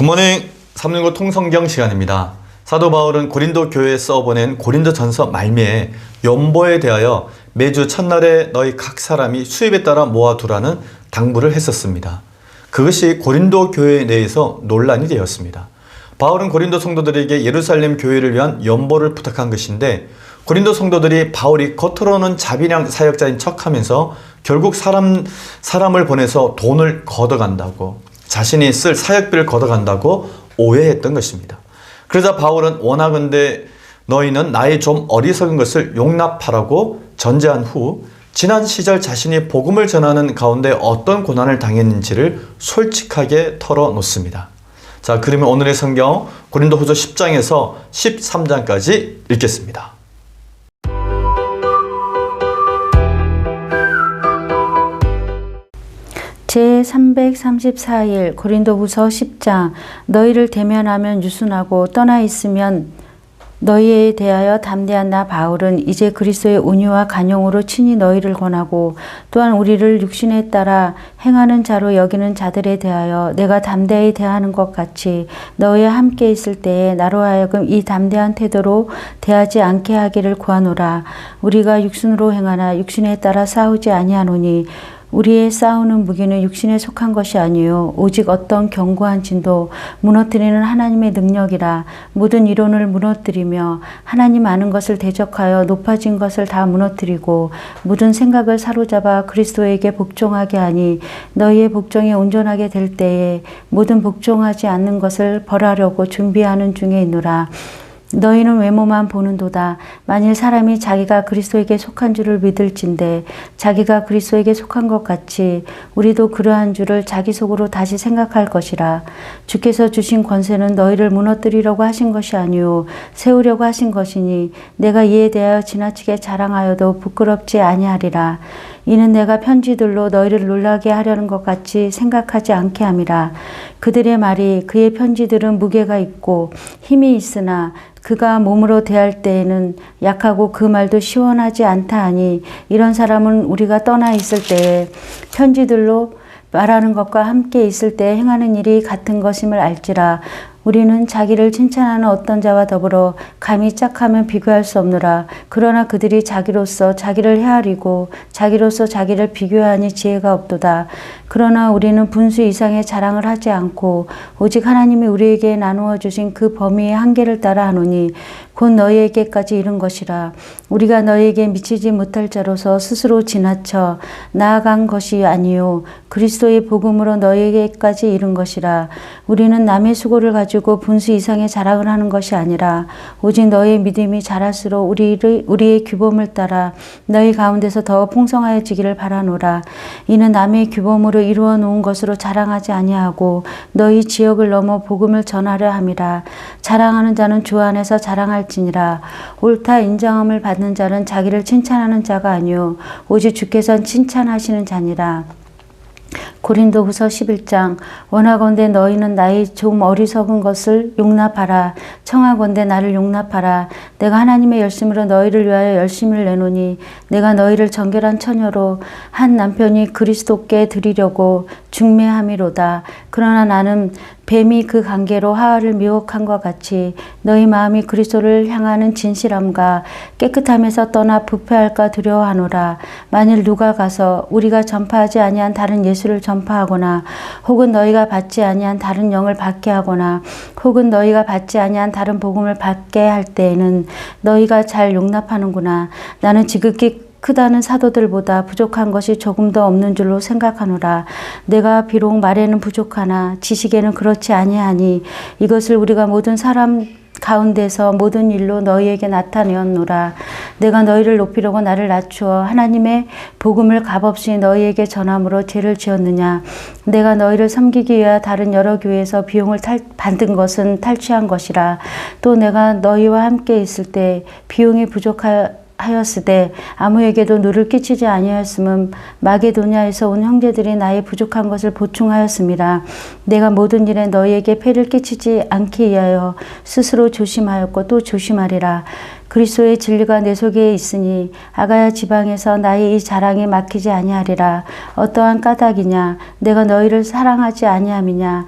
굿모닝 365 통성경 시간입니다. 사도 바울은 고린도 교회에 써보낸 고린도 전서 말미에 연보에 대하여 매주 첫날에 너희 각 사람이 수입에 따라 모아두라는 당부를 했었습니다. 그것이 고린도 교회 내에서 논란이 되었습니다. 바울은 고린도 성도들에게 예루살렘 교회를 위한 연보를 부탁한 것인데 고린도 성도들이 바울이 겉으로는 자비량 사역자인 척하면서 결국 사람 사람을 보내서 돈을 걷어간다고 자신이 쓸 사역비를 걷어간다고 오해했던 것입니다. 그러자 바울은 원하건대 너희는 나의 좀 어리석은 것을 용납하라고 전제한 후 지난 시절 자신이 복음을 전하는 가운데 어떤 고난을 당했는지를 솔직하게 털어놓습니다. 자, 그러면 오늘의 성경 고린도후서 10장에서 13장까지 읽겠습니다. 제 334일 고린도후서 10장 너희를 대면하면 유순하고 떠나 있으면 너희에 대하여 담대한 나 바울은 이제 그리스도의 온유와 간용으로 친히 너희를 권하고 또한 우리를 육신에 따라 행하는 자로 여기는 자들에 대하여 내가 담대히 대하는 것 같이 너희와 함께 있을 때에 나로 하여금 이 담대한 태도로 대하지 않게 하기를 구하노라. 우리가 육신으로 행하나 육신에 따라 싸우지 아니하노니 우리의 싸우는 무기는 육신에 속한 것이 아니요. 오직 어떤 견고한 진도 무너뜨리는 하나님의 능력이라 모든 이론을 무너뜨리며 하나님 아는 것을 대적하여 높아진 것을 다 무너뜨리고 모든 생각을 사로잡아 그리스도에게 복종하게 하니 너희의 복종이 온전하게 될 때에 모든 복종하지 않는 것을 벌하려고 준비하는 중에 있노라 너희는 외모만 보는도다. 만일 사람이 자기가 그리스도에게 속한 줄을 믿을진데 자기가 그리스도에게 속한 것 같이 우리도 그러한 줄을 자기 속으로 다시 생각할 것이라. 주께서 주신 권세는 너희를 무너뜨리려고 하신 것이 아니요 세우려고 하신 것이니 내가 이에 대하여 지나치게 자랑하여도 부끄럽지 아니하리라. 이는 내가 편지들로 너희를 놀라게 하려는 것 같이 생각하지 않게 함이라. 그들의 말이 그의 편지들은 무게가 있고 힘이 있으나 그가 몸으로 대할 때에는 약하고 그 말도 시원하지 않다 하니 이런 사람은 우리가 떠나 있을 때에 편지들로 말하는 것과 함께 있을 때 행하는 일이 같은 것임을 알지라 우리는 자기를 칭찬하는 어떤 자와 더불어 감히 짝하면 비교할 수 없노라. 그러나 그들이 자기로서 자기를 헤아리고 자기로서 자기를 비교하니 지혜가 없도다. 그러나 우리는 분수 이상의 자랑을 하지 않고 오직 하나님이 우리에게 나누어 주신 그 범위의 한계를 따라 하노니 곧 너희에게까지 이른 것이라. 우리가 너희에게 미치지 못할 자로서 스스로 지나쳐 나아간 것이 아니요 그리스도의 복음으로 너희에게까지 이른 것이라. 우리는 남의 수고를 가지고 분수 이상의 자랑을 하는 것이 아니라 오직 너희의 믿음이 자랄수록 우리를 우리의 규범을 따라 너희 가운데서 더 풍성하여지기를 바라노라. 이는 남의 규범으로 이루어 놓은 것으로 자랑하지 아니하고 너희 지역을 넘어 복음을 전하려 함이라. 자랑하는 자는 주 안에서 자랑할지니라. 옳다 인정함을 받는 자는 자기를 칭찬하는 자가 아니요 오직 주께서 칭찬하시는 자니라. 고린도후서 11장 원하건대 너희는 나의 좀 어리석은 것을 용납하라. 청하건대 나를 용납하라. 내가 하나님의 열심으로 너희를 위하여 열심을 내노니 내가 너희를 정결한 처녀로 한 남편이 그리스도께 드리려고 중매함이로다. 그러나 나는 뱀이 그 관계로 하와를 미혹한 것 같이 너희 마음이 그리스도를 향하는 진실함과 깨끗함에서 떠나 부패할까 두려워하노라. 만일 누가 가서 우리가 전파하지 아니한 다른 예수를 전파하거나 혹은 너희가 받지 아니한 다른 영을 받게 하거나 혹은 너희가 받지 아니한 다른 복음을 받게 할 때에는 너희가 잘 용납하는구나. 나는 지극히 크다는 사도들보다 부족한 것이 조금 더 없는 줄로 생각하노라. 내가 비록 말에는 부족하나 지식에는 그렇지 아니하니 이것을 우리가 모든 사람 가운데서 모든 일로 너희에게 나타내었노라. 내가 너희를 높이려고 나를 낮추어 하나님의 복음을 값없이 너희에게 전함으로 죄를 지었느냐. 내가 너희를 섬기기 위하여 다른 여러 교회에서 비용을 탈, 받은 것은 탈취한 것이라. 또 내가 너희와 함께 있을 때 비용이 부족하 하였으되 아무에게도 누를 끼치지 아니하였음은 마게도냐에서 온 형제들이 나의 부족한 것을 보충하였습니다. 내가 모든 일에 너희에게 폐를 끼치지 않기 위하여 스스로 조심하였고 또 조심하리라. 그리스도의 진리가 내 속에 있으니 아가야 지방에서 나의 이 자랑이 막히지 아니하리라. 어떠한 까닭이냐? 내가 너희를 사랑하지 아니함이냐?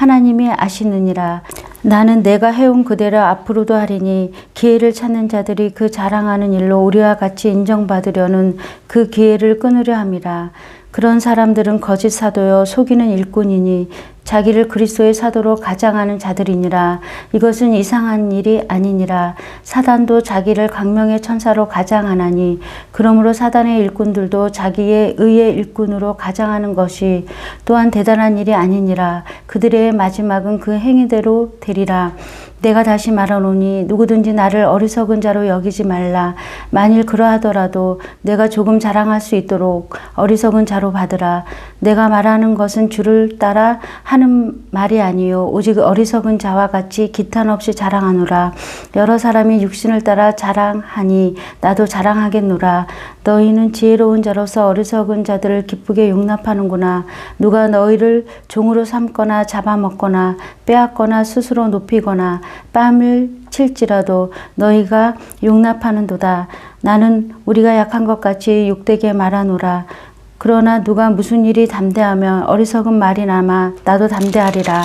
하나님이 아시느니라. 나는 내가 해온 그대로 앞으로도 하리니 기회를 찾는 자들이 그 자랑하는 일로 우리와 같이 인정받으려는 그 기회를 끊으려 함이라. 그런 사람들은 거짓 사도요 속이는 일꾼이니 자기를 그리스도의 사도로 가장하는 자들이니라. 이것은 이상한 일이 아니니라. 사단도 자기를 강명의 천사로 가장하나니 그러므로 사단의 일꾼들도 자기의 의의 일꾼으로 가장하는 것이 또한 대단한 일이 아니니라. 그들의 마지막은 그 행위대로 되리라. 내가 다시 말하노니 누구든지 나를 어리석은 자로 여기지 말라. 만일 그러하더라도 내가 조금 자랑할 수 있도록 어리석은 자로 받으라. 내가 말하는 것은 주를 따라 하는 말이 아니요 오직 어리석은 자와 같이 기탄 없이 자랑하노라. 여러 사람이 육신을 따라 자랑하니 나도 자랑하겠노라. 너희는 지혜로운 자로서 어리석은 자들을 기쁘게 용납하는구나. 누가 너희를 종으로 삼거나 잡아먹거나 빼앗거나 스스로 높이거나 뺨을 칠지라도 너희가 용납하는도다. 나는 우리가 약한 것 같이 욕되게 말하노라. 그러나 누가 무슨 일이 담대하며 어리석은 말이 남아 나도 담대하리라.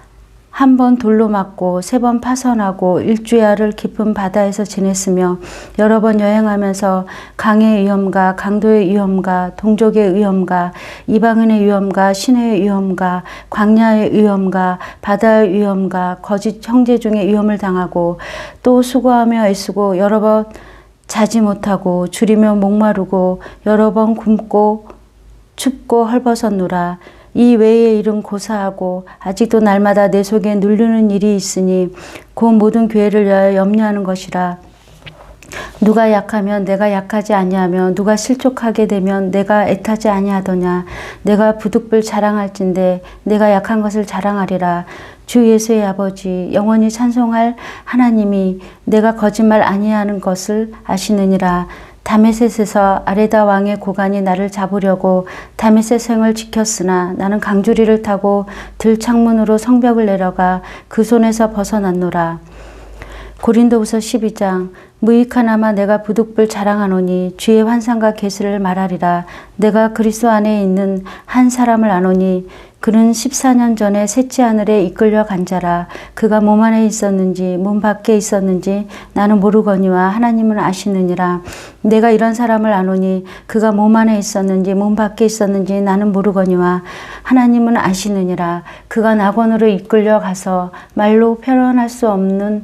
한 번 돌로 맞고 세 번 파선하고 일주야를 깊은 바다에서 지냈으며 여러 번 여행하면서 강의 위험과 강도의 위험과 동족의 위험과 이방인의 위험과 신의 위험과 광야의 위험과 바다의 위험과 거짓 형제 중의 위험을 당하고 또 수고하며 애쓰고 여러 번 자지 못하고 줄이며 목마르고 여러 번 굶고 춥고 헐벗었노라. 이 외의 일은 고사하고 아직도 날마다 내 속에 누르는 일이 있으니 그 모든 교회를 위하여 염려하는 것이라. 누가 약하면 내가 약하지 아니하며 누가 실족하게 되면 내가 애타지 아니하더냐? 내가 부득불 자랑할진대 내가 약한 것을 자랑하리라. 주 예수의 아버지 영원히 찬송할 하나님이 내가 거짓말 아니하는 것을 아시느니라 다메셋에서 아레다 왕의 고관이 나를 잡으려고 다메셋 성을 지켰으나 나는 강주리를 타고 들창문으로 성벽을 내려가 그 손에서 벗어났노라. 고린도후서 12장 무익하나마 내가 부득불 자랑하노니 주의 환상과 계시를 말하리라 내가 그리스도 안에 있는 한 사람을 아노니 그는 14년 전에 셋째 하늘에 이끌려 간 자라 그가 몸 안에 있었는지 몸 밖에 있었는지 나는 모르거니와 하나님은 아시느니라. 내가 이런 사람을 아노니 그가 몸 안에 있었는지 몸 밖에 있었는지 나는 모르거니와 하나님은 아시느니라. 그가 낙원으로 이끌려 가서 말로 표현할 수 없는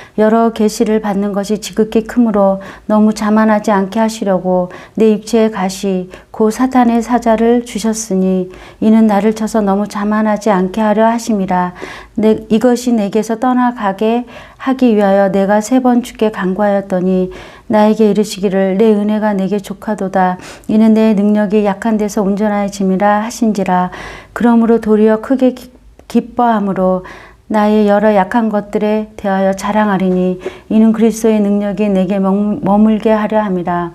여러 계시를 받는 것이 지극히 크므로 너무 자만하지 않게 하시려고 내 육체의 가시 고 사탄의 사자를 주셨으니 이는 나를 쳐서 너무 자만하지 않게 하려 하심이라. 내, 이것이 내게서 떠나가게 하기 위하여 내가 세 번 주께 간구하였더니 나에게 이르시기를 내 은혜가 내게 족하도다. 이는 내 능력이 약한 데서 온전하여짐이라 하신지라. 그러므로 도리어 크게 기- 기뻐함으로 나의 여러 약한 것들에 대하여 자랑하리니 이는 그리스도의 능력이 내게 멈- 머물게 하려 함이라.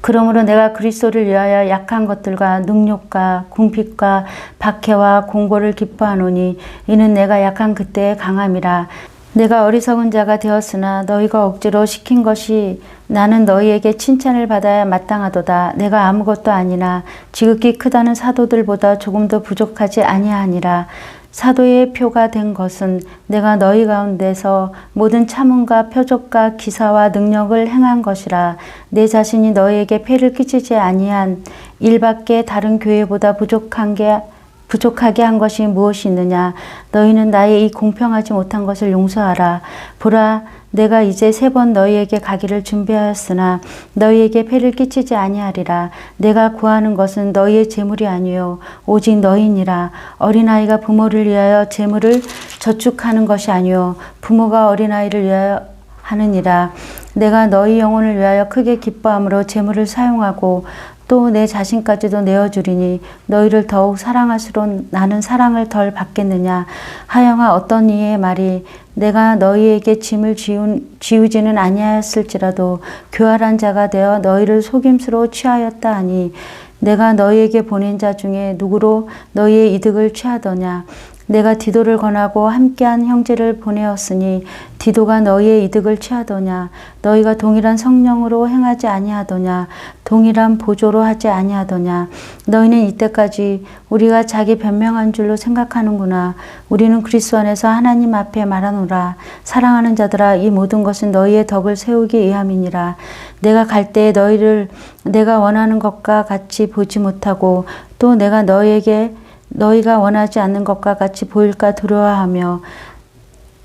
그러므로 내가 그리스도를 위하여 약한 것들과 능욕과 궁핍과 박해와 공고를 기뻐하노니 이는 내가 약한 그때의 강함이라. 내가 어리석은 자가 되었으나 너희가 억지로 시킨 것이 나는 너희에게 칭찬을 받아야 마땅하도다. 내가 아무것도 아니나 지극히 크다는 사도들보다 조금도 부족하지 아니하니라. 사도의 표가 된 것은 내가 너희 가운데서 모든 참음과 표적과 기사와 능력을 행한 것이라 내 자신이 너희에게 폐를 끼치지 아니한 일밖에 다른 교회보다 부족한 게 부족하게 한 것이 무엇이 있느냐? 너희는 나의 이 공평하지 못한 것을 용서하라. 보라 내가 이제 세 번 너희에게 가기를 준비하였으나 너희에게 폐를 끼치지 아니하리라. 내가 구하는 것은 너희의 재물이 아니요 오직 너희니라. 어린아이가 부모를 위하여 재물을 저축하는 것이 아니요 부모가 어린아이를 위하여 하느니라. 내가 너희 영혼을 위하여 크게 기뻐함으로 재물을 사용하고 또 내 자신까지도 내어주리니 너희를 더욱 사랑할수록 나는 사랑을 덜 받겠느냐? 하영아 어떤 이의 말이 내가 너희에게 짐을 지운, 지우지는 아니하였을지라도 교활한 자가 되어 너희를 속임수로 취하였다 하니 내가 너희에게 보낸 자 중에 누구로 너희의 이득을 취하더냐 내가 디도를 권하고 함께한 형제를 보내었으니 디도가 너희의 이득을 취하더냐? 너희가 동일한 성령으로 행하지 아니하더냐? 동일한 보조로 하지 아니하더냐? 너희는 이때까지 우리가 자기 변명한 줄로 생각하는구나. 우리는 그리스도 안에서 하나님 앞에 말하노라. 사랑하는 자들아 이 모든 것은 너희의 덕을 세우기 위함이니라. 내가 갈 때에 너희를 내가 원하는 것과 같이 보지 못하고 또 내가 너희에게 너희가 원하지 않는 것과 같이 보일까 두려워하며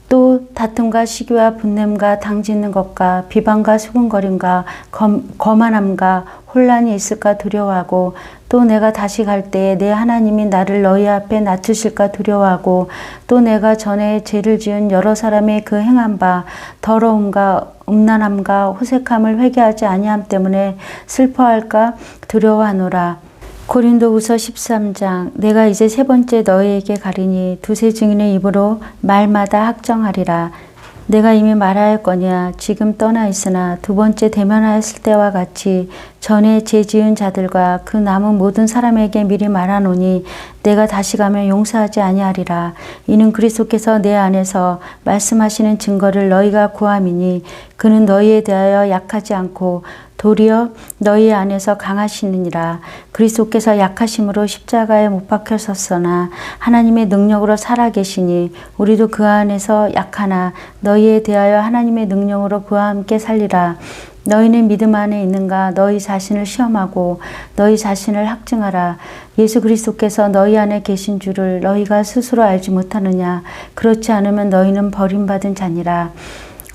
또 다툼과 시기와 분냄과 당짓는 것과 비방과 수군거림과 검, 거만함과 혼란이 있을까 두려워하고 또 내가 다시 갈 때에 내 하나님이 나를 너희 앞에 낮추실까 두려워하고 또 내가 전에 죄를 지은 여러 사람의 그 행한 바 더러움과 음란함과 호색함을 회개하지 아니함 때문에 슬퍼할까 두려워하노라. 고린도후서 13장 내가 이제 세 번째 너희에게 가리니 두세 증인의 입으로 말마다 확정하리라. 내가 이미 말하였거니와 지금 떠나 있으나 두 번째 대면하였을 때와 같이 전에 죄 지은 자들과 그 남은 모든 사람에게 미리 말하노니 내가 다시 가면 용서하지 아니하리라. 이는 그리스도께서 내 안에서 말씀하시는 증거를 너희가 구함이니 그는 너희에 대하여 약하지 않고 도리어 너희 안에서 강하시느니라. 그리스도께서 약하심으로 십자가에 못 박혔었으나 하나님의 능력으로 살아계시니 우리도 그 안에서 약하나 너희에 대하여 하나님의 능력으로 그와 함께 살리라 너희는 믿음 안에 있는가? 너희 자신을 시험하고 너희 자신을 학증하라. 예수 그리스도께서 너희 안에 계신 줄을 너희가 스스로 알지 못하느냐? 그렇지 않으면 너희는 버림받은 자니라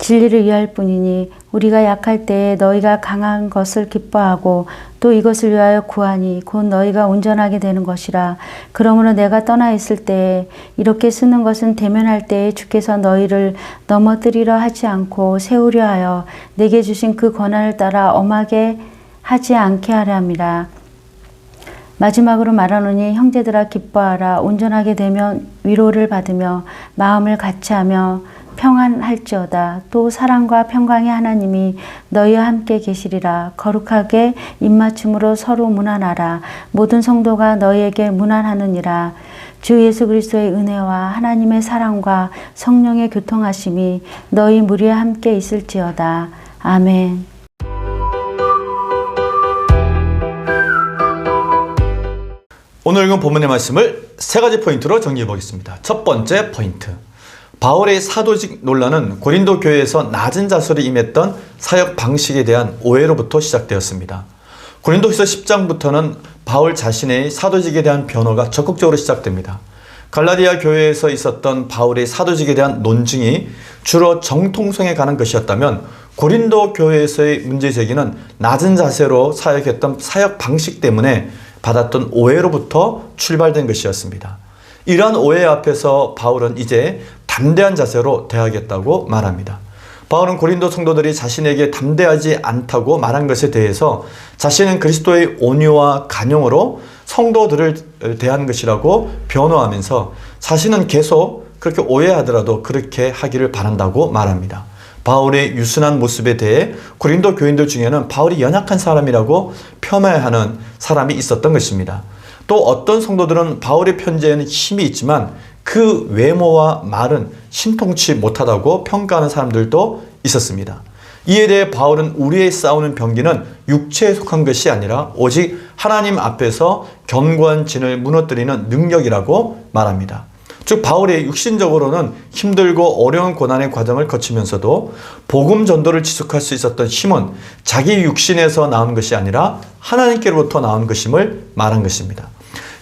진리를 위할 뿐이니 우리가 약할 때에 너희가 강한 것을 기뻐하고 또 이것을 위하여 구하니 곧 너희가 온전하게 되는 것이라. 그러므로 내가 떠나 있을 때에 이렇게 쓰는 것은 대면할 때에 주께서 너희를 넘어뜨리려 하지 않고 세우려 하여 내게 주신 그 권한을 따라 엄하게 하지 않게 하려 함이라. 마지막으로 말하노니 형제들아 기뻐하라 온전하게 되면 위로를 받으며 마음을 같이하며 평안할지어다 또 사랑과 평강의 하나님이 너희와 함께 계시리라 거룩하게 입맞춤으로 서로 문안하라 모든 성도가 너희에게 문안하느니라 주 예수 그리스도의 은혜와 하나님의 사랑과 성령의 교통하심이 너희 무리와 함께 있을지어다 아멘. 오늘 읽은 본문의 말씀을 세 가지 포인트로 정리해 보겠습니다. 첫 번째 포인트. 바울의 사도직 논란은 고린도 교회에서 낮은 자세로 임했던 사역 방식에 대한 오해로부터 시작되었습니다. 고린도서 10장부터는 바울 자신의 사도직에 대한 변호가 적극적으로 시작됩니다. 갈라디아 교회에서 있었던 바울의 사도직에 대한 논증이 주로 정통성에 관한 것이었다면 고린도 교회에서의 문제 제기는 낮은 자세로 사역했던 사역 방식 때문에 받았던 오해로부터 출발된 것이었습니다. 이러한 오해 앞에서 바울은 이제 담대한 자세로 대하겠다고 말합니다. 바울은 고린도 성도들이 자신에게 담대하지 않다고 말한 것에 대해서 자신은 그리스도의 온유와 간용으로 성도들을 대한 것이라고 변호하면서 자신은 계속 그렇게 오해하더라도 그렇게 하기를 바란다고 말합니다. 바울의 유순한 모습에 대해 고린도 교인들 중에는 바울이 연약한 사람이라고 폄하하는 사람이 있었던 것입니다. 또 어떤 성도들은 바울의 편지에는 힘이 있지만 그 외모와 말은 신통치 못하다고 평가하는 사람들도 있었습니다. 이에 대해 바울은 우리의 싸우는 병기는 육체에 속한 것이 아니라 오직 하나님 앞에서 견고한 진을 무너뜨리는 능력이라고 말합니다. 즉 바울이 육신적으로는 힘들고 어려운 고난의 과정을 거치면서도 복음 전도를 지속할 수 있었던 힘은 자기 육신에서 나온 것이 아니라 하나님께로부터 나온 것임을 말한 것입니다.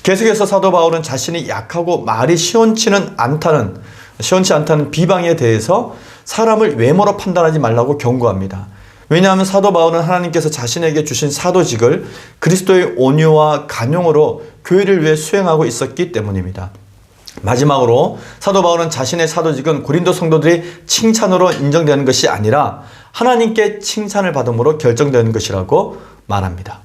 계속해서 사도 바울은 자신이 약하고 말이 시원치는 않다는 시원치 않다는 비방에 대해서 사람을 외모로 판단하지 말라고 경고합니다. 왜냐하면 사도 바울은 하나님께서 자신에게 주신 사도직을 그리스도의 온유와 간용으로 교회를 위해 수행하고 있었기 때문입니다. 마지막으로 사도 바울은 자신의 사도직은 고린도 성도들이 칭찬으로 인정되는 것이 아니라 하나님께 칭찬을 받음으로 결정되는 것이라고 말합니다.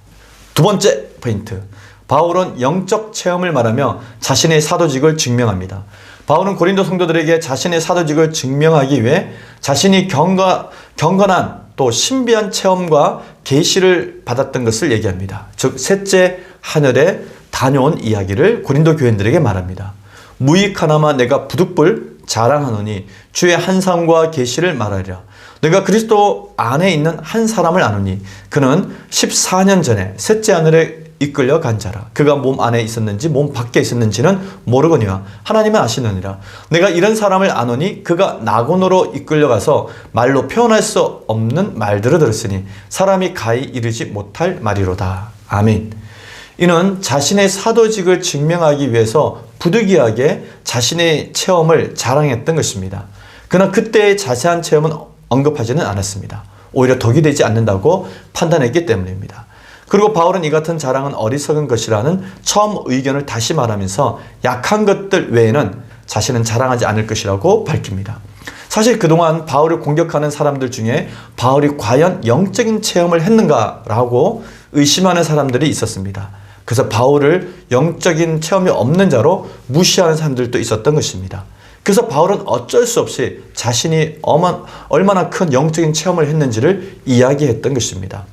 두 번째 포인트. 바울은 영적 체험을 말하며 자신의 사도직을 증명합니다. 바울은 고린도 성도들에게 자신의 사도직을 증명하기 위해 자신이 경거, 경건한 또 신비한 체험과 계시를 받았던 것을 얘기합니다. 즉 셋째 하늘에 다녀온 이야기를 고린도 교인들에게 말합니다. 무익 하나만 내가 부득불 자랑하노니 주의 한상과 계시를 말하리라. 내가 그리스도 안에 있는 한 사람을 아노니 그는 14년 전에 셋째 하늘에 이끌려 간 자라. 그가 몸 안에 있었는지 몸 밖에 있었는지는 모르거니와 하나님은 아시느니라. 내가 이런 사람을 아노니 그가 낙원으로 이끌려가서 말로 표현할 수 없는 말들을 들었으니 사람이 가히 이르지 못할 말이로다. 아멘. 이는 자신의 사도직을 증명하기 위해서 부득이하게 자신의 체험을 자랑했던 것입니다. 그러나 그때의 자세한 체험은 언급하지는 않았습니다. 오히려 덕이 되지 않는다고 판단했기 때문입니다. 그리고 바울은 이 같은 자랑은 어리석은 것이라는 처음 의견을 다시 말하면서 약한 것들 외에는 자신은 자랑하지 않을 것이라고 밝힙니다. 사실 그동안 바울을 공격하는 사람들 중에 바울이 과연 영적인 체험을 했는가라고 의심하는 사람들이 있었습니다. 그래서 바울을 영적인 체험이 없는 자로 무시하는 사람들도 있었던 것입니다. 그래서 바울은 어쩔 수 없이 자신이 얼마나 큰 영적인 체험을 했는지를 이야기했던 것입니다.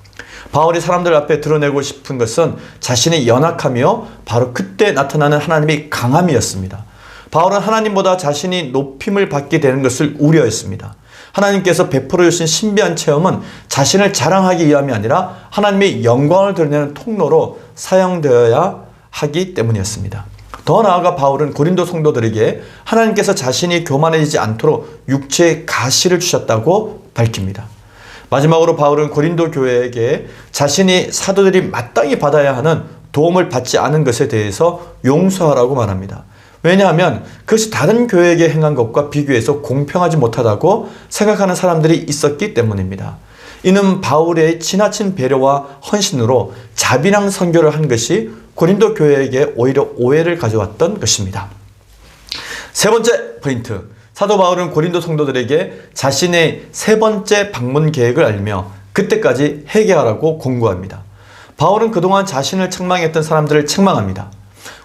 바울이 사람들 앞에 드러내고 싶은 것은 자신의 연약하며 바로 그때 나타나는 하나님의 강함이었습니다. 바울은 하나님보다 자신이 높임을 받게 되는 것을 우려했습니다. 하나님께서 베풀어 주신 신비한 체험은 자신을 자랑하기 위함이 아니라 하나님의 영광을 드러내는 통로로 사용되어야 하기 때문이었습니다. 더 나아가 바울은 고린도 성도들에게 하나님께서 자신이 교만해지지 않도록 육체의 가시를 주셨다고 밝힙니다. 마지막으로 바울은 고린도 교회에게 자신이 사도들이 마땅히 받아야 하는 도움을 받지 않은 것에 대해서 용서하라고 말합니다. 왜냐하면 그것이 다른 교회에게 행한 것과 비교해서 공평하지 못하다고 생각하는 사람들이 있었기 때문입니다. 이는 바울의 지나친 배려와 헌신으로 자비랑 선교를 한 것이 고린도 교회에게 오히려 오해를 가져왔던 것입니다. 세 번째 포인트. 사도 바울은 고린도 성도들에게 자신의 세 번째 방문 계획을 알며 그때까지 회개하라고 공고합니다. 바울은 그동안 자신을 책망했던 사람들을 책망합니다.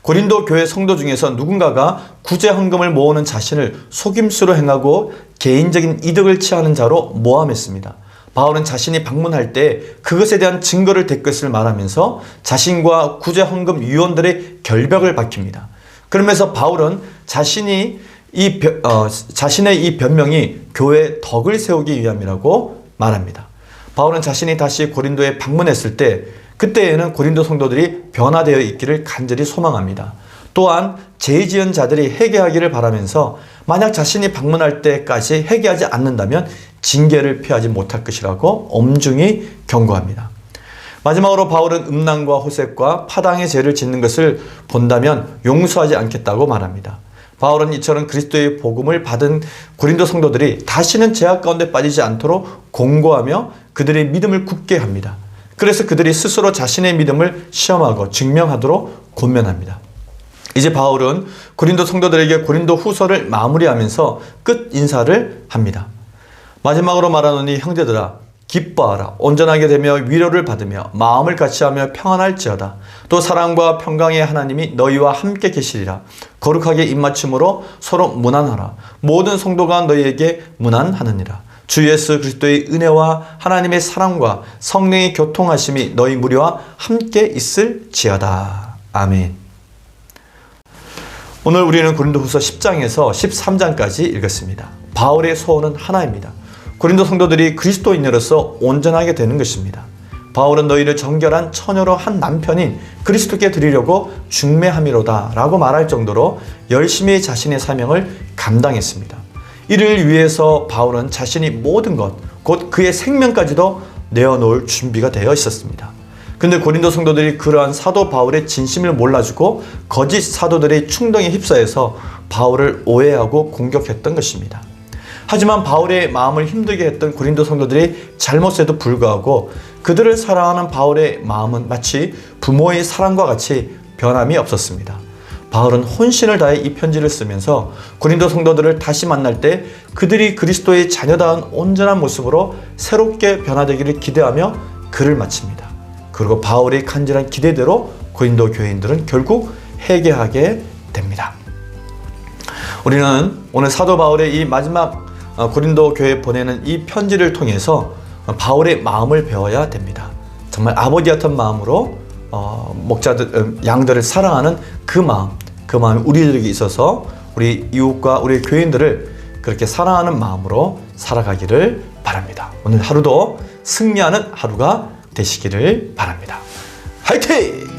고린도 교회 성도 중에서 누군가가 구제 헌금을 모으는 자신을 속임수로 행하고 개인적인 이득을 취하는 자로 모함했습니다. 바울은 자신이 방문할 때 그것에 대한 증거를 댈 것을 말하면서 자신과 구제 헌금 위원들의 결벽을 밝힙니다. 그러면서 바울은 자신이 이 어, 자신의 이 변명이 교회 덕을 세우기 위함이라고 말합니다. 바울은 자신이 다시 고린도에 방문했을 때 그때에는 고린도 성도들이 변화되어 있기를 간절히 소망합니다. 또한 죄 지은 자들이 회개하기를 바라면서 만약 자신이 방문할 때까지 회개하지 않는다면 징계를 피하지 못할 것이라고 엄중히 경고합니다. 마지막으로 바울은 음란과 호색과 파당의 죄를 짓는 것을 본다면 용서하지 않겠다고 말합니다. 바울은 이처럼 그리스도의 복음을 받은 고린도 성도들이 다시는 제약 가운데 빠지지 않도록 공고하며 그들의 믿음을 굳게 합니다. 그래서 그들이 스스로 자신의 믿음을 시험하고 증명하도록 권면합니다. 이제 바울은 고린도 성도들에게 고린도 후서를 마무리하면서 끝 인사를 합니다. 마지막으로 말하노니 형제들아 기뻐하라. 온전하게 되며 위로를 받으며 마음을 같이하며 평안할지어다. 또 사랑과 평강의 하나님이 너희와 함께 계시리라. 거룩하게 입맞춤으로 서로 무난하라. 모든 성도가 너희에게 무난하느니라. 주 예수 그리스도의 은혜와 하나님의 사랑과 성령의 교통하심이 너희 무리와 함께 있을지어다. 아멘. 오늘 우리는 고린도후서 10장에서 13장까지 읽었습니다. 바울의 소원은 하나입니다 고린도 성도들이 그리스도인으로서 온전하게 되는 것입니다. 바울은 너희를 정결한 처녀로 한 남편인 그리스도께 드리려고 중매함이로다 라고 말할 정도로 열심히 자신의 사명을 감당했습니다. 이를 위해서 바울은 자신이 모든 것, 곧 그의 생명까지도 내어놓을 준비가 되어 있었습니다. 근데 고린도 성도들이 그러한 사도 바울의 진심을 몰라주고 거짓 사도들의 충동에 휩싸여서 바울을 오해하고 공격했던 것입니다. 하지만 바울의 마음을 힘들게 했던 고린도 성도들이 잘못에도 불구하고 그들을 사랑하는 바울의 마음은 마치 부모의 사랑과 같이 변함이 없었습니다. 바울은 혼신을 다해 이 편지를 쓰면서 고린도 성도들을 다시 만날 때 그들이 그리스도의 자녀다운 온전한 모습으로 새롭게 변화되기를 기대하며 글을 마칩니다. 그리고 바울의 간절한 기대대로 고린도 교인들은 결국 회개하게 됩니다. 우리는 오늘 사도 바울의 이 마지막 어, 고린도 교회에 보내는 이 편지를 통해서 바울의 마음을 배워야 됩니다. 정말 아버지 같은 마음으로 어, 목자들 음, 양들을 사랑하는 그 마음, 그 마음이 우리들에게 있어서 우리 이웃과 우리 교인들을 그렇게 사랑하는 마음으로 살아가기를 바랍니다. 오늘 하루도 승리하는 하루가 되시기를 바랍니다. 화이팅!